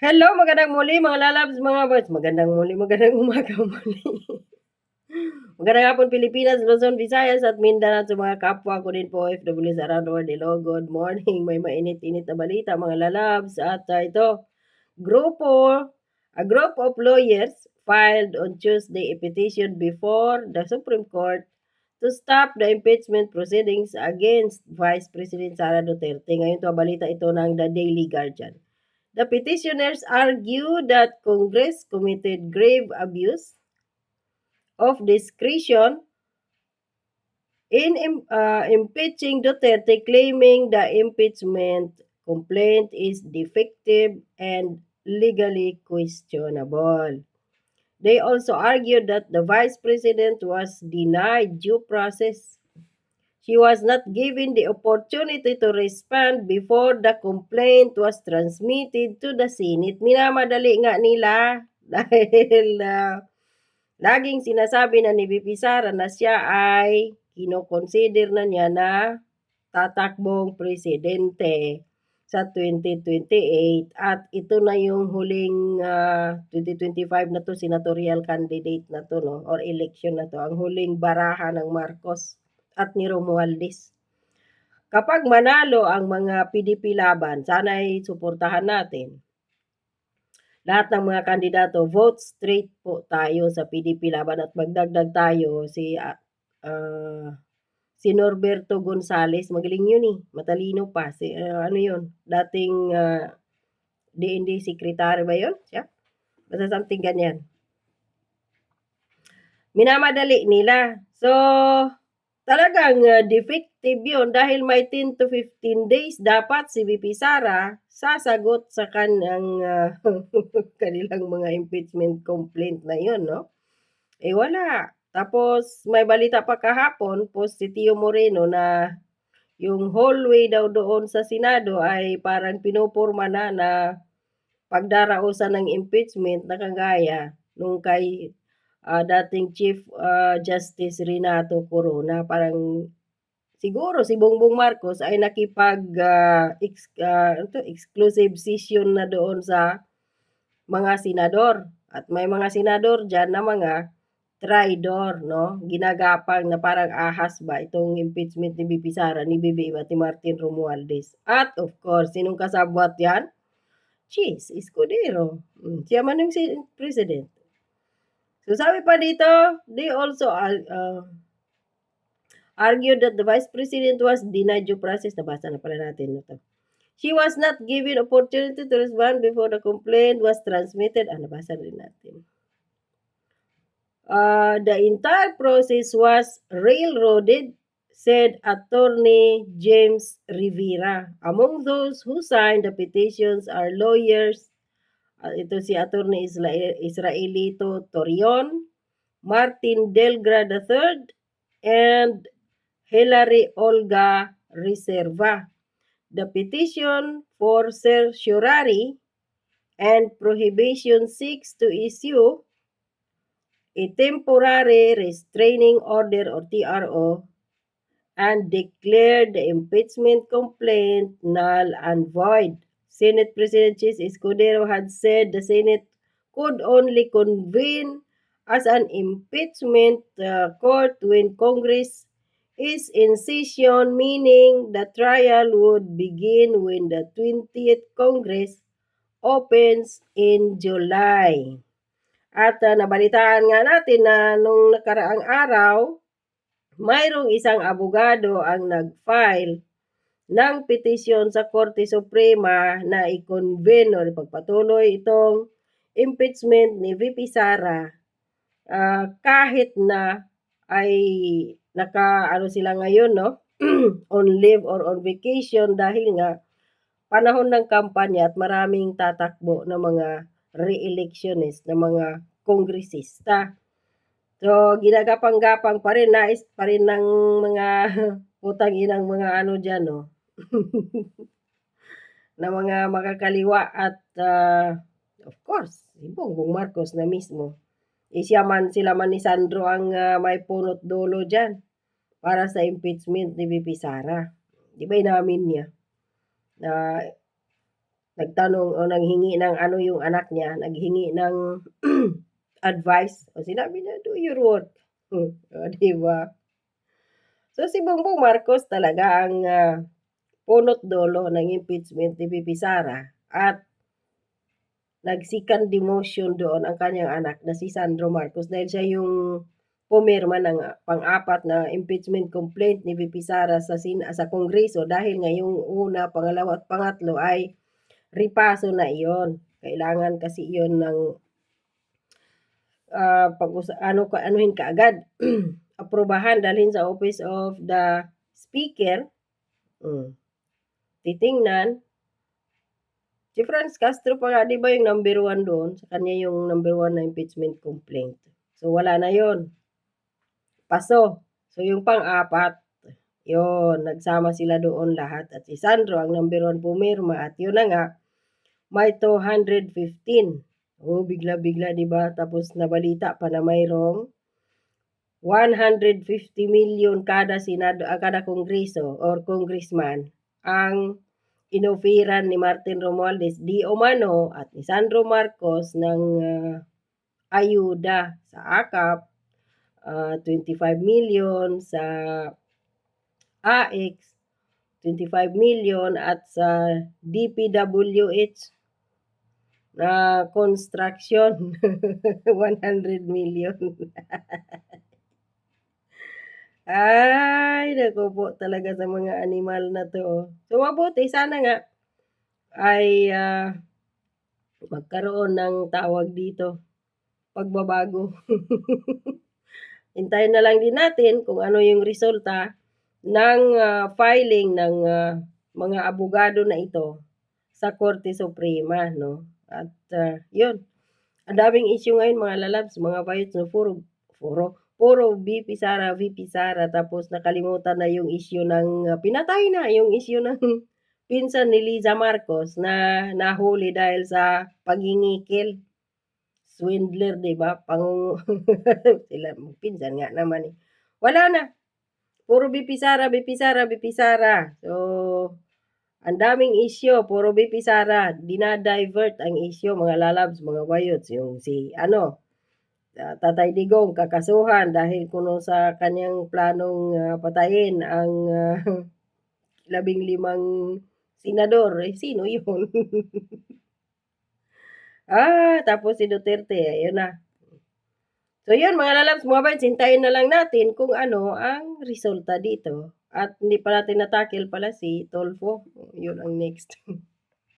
Hello, magandang muli mga lalabs, mga boys. Magandang muli, magandang umaga muli. magandang hapon Pilipinas, Luzon, Visayas at Mindanao sa mga kapwa ko din po OFW sa around the world. Hello, good morning. May mainit-init na balita mga lalabs. At uh, ito, grupo, a group of lawyers filed on Tuesday a petition before the Supreme Court to stop the impeachment proceedings against Vice President Sara Duterte. Ngayon to balita ito ng The Daily Guardian. The petitioners argue that Congress committed grave abuse of discretion in uh, impeaching Duterte, claiming the impeachment complaint is defective and legally questionable. They also argued that the vice president was denied due process She was not given the opportunity to respond before the complaint was transmitted to the Senate. Minamadali nga nila dahil uh, laging sinasabi na ni VP Sara na siya ay kinoconsider na niya na tatakbong presidente sa 2028 at ito na yung huling uh, 2025 na to senatorial candidate na to no or election na to. Ang huling baraha ng Marcos at ni Romualdez. Kapag manalo ang mga PDP laban, sana ay suportahan natin. Lahat ng mga kandidato, vote straight po tayo sa PDP laban at magdagdag tayo si uh, si Norberto Gonzales. Magaling yun eh. Matalino pa. Si, uh, ano yun? Dating uh, DND secretary ba yun? Siya? Basta something ganyan. Minamadali nila. So, talagang uh, defective yun dahil may 10 to 15 days dapat si VP Sara sasagot sa kanang uh, kanilang mga impeachment complaint na yun, no? Eh wala. Tapos may balita pa kahapon, post si Tio Moreno na yung hallway daw doon sa Senado ay parang pinupurma na na pagdarausan ng impeachment na kagaya nung kay uh, dating Chief uh, Justice Renato Corona. Parang siguro si Bongbong Marcos ay nakipag uh, ex, uh, ito, exclusive session na doon sa mga senador. At may mga senador dyan na mga traidor, no? Ginagapang na parang ahas ba itong impeachment ni BP Sara, ni BBM at ni Martin Romualdez. At of course, sinong kasabwat yan? Cheese, Escudero. Hmm, siya man yung si president. So sabi pa dito, they also uh, argued that the vice president was denied due process. Nabasa na pala natin ito. She was not given opportunity to respond before the complaint was transmitted. Ah, nabasa rin natin. Uh, the entire process was railroaded, said Attorney James Rivera. Among those who signed the petitions are lawyers ito si Attorney Israel, Israelito Torion, Martin Delgra III, and Hilary Olga Reserva. The petition for certiorari and prohibition seeks to issue a temporary restraining order or TRO and declare the impeachment complaint null and void. Senate President Chis Escudero had said the Senate could only convene as an impeachment uh, court when Congress is in session, meaning the trial would begin when the 20th Congress opens in July. At uh, nabalitaan nga natin na nung nakaraang araw, mayroong isang abogado ang nag-file ng petisyon sa Korte Suprema na i-convene o ipagpatuloy itong impeachment ni VP Sara uh, kahit na ay naka ano sila ngayon no on leave or on vacation dahil nga panahon ng kampanya at maraming tatakbo ng mga re-electionist na mga kongresista. So, ginagapang-gapang pa rin, nais pa rin ng mga utang inang mga ano dyan, no? Na mga makakaliwa at uh, of course, si Bongbong Marcos na mismo. E siya man, sila man ni Sandro ang uh, may punot dulo dyan para sa impeachment ni VP Sara. Di ba inamin niya? Na uh, nagtanong o nanghingi ng ano yung anak niya, naghingi ng advice. O sinabi niya, do your work. Hmm, o, di ba? So si Bongbong Marcos talaga ang ah, punot dulo ng impeachment ni VP Sara at nag-second demotion doon ang kanyang anak na si Sandro Marcos dahil siya yung pumirma ng pang-apat na impeachment complaint ni VP Sara sa sin sa Kongreso dahil nga yung una, pangalawa at pangatlo ay ripaso na iyon. Kailangan kasi iyon ng ah, pag ano ka anuhin kaagad aprobahan dalhin sa office of the speaker. Mm. Titingnan Si Franz Castro pa nga, di ba yung number one doon? Sa kanya yung number one na impeachment complaint. So, wala na yon Paso. So, yung pang-apat, yon nagsama sila doon lahat. At si Sandro, ang number one pumirma. At yun na nga, may 215. Oh, bigla-bigla, di ba? Tapos nabalita pa na mayroong 150 million kada senado, ah, kada kongreso or congressman ang inofiran ni Martin Romualdez di umano at ni Sandro Marcos ng ah, ayuda sa AKAP, ah, 25 million sa AX, 25 million at sa DPWH na construction 100 million. Ay, naku po talaga sa mga animal na 'to. So, mabuti sana nga ay, ah, magkaroon ng tawag dito, pagbabago. Hintayin na lang din natin kung ano yung resulta ng, ah, filing ng, ah, mga abogado na ito sa Korte Suprema 'no. At, ah, yun, ang daming issue ngayon mga lalabs, mga bayot 'no, puro puro puro VP Sara, VP Sara tapos nakalimutan na yung issue ng ah, pinatay na yung issue ng pinsan ni Liza Marcos na nahuli dahil sa pangingikil. Swindler, 'di ba? Pangungu sila pinsan nga naman, eh. Wala na, puro VP Sara, VP Sara, VP Sara. So, ang daming issue, puro VP Sara. Dina-divert ang issue mga lalabs, mga bayots. Yung si ano, ah, Tatay Digong kakasuhan dahil kuno sa kanyang planong ah, patayin ang ah, labing limang senador. Eh, sino yun? ah, tapos si Duterte, ayun na. So yun mga lalabs, mga bayots, hintayin na lang natin kung ano ang resulta dito. At hindi pa natin natakil pala si Tolfo. Yun ang next.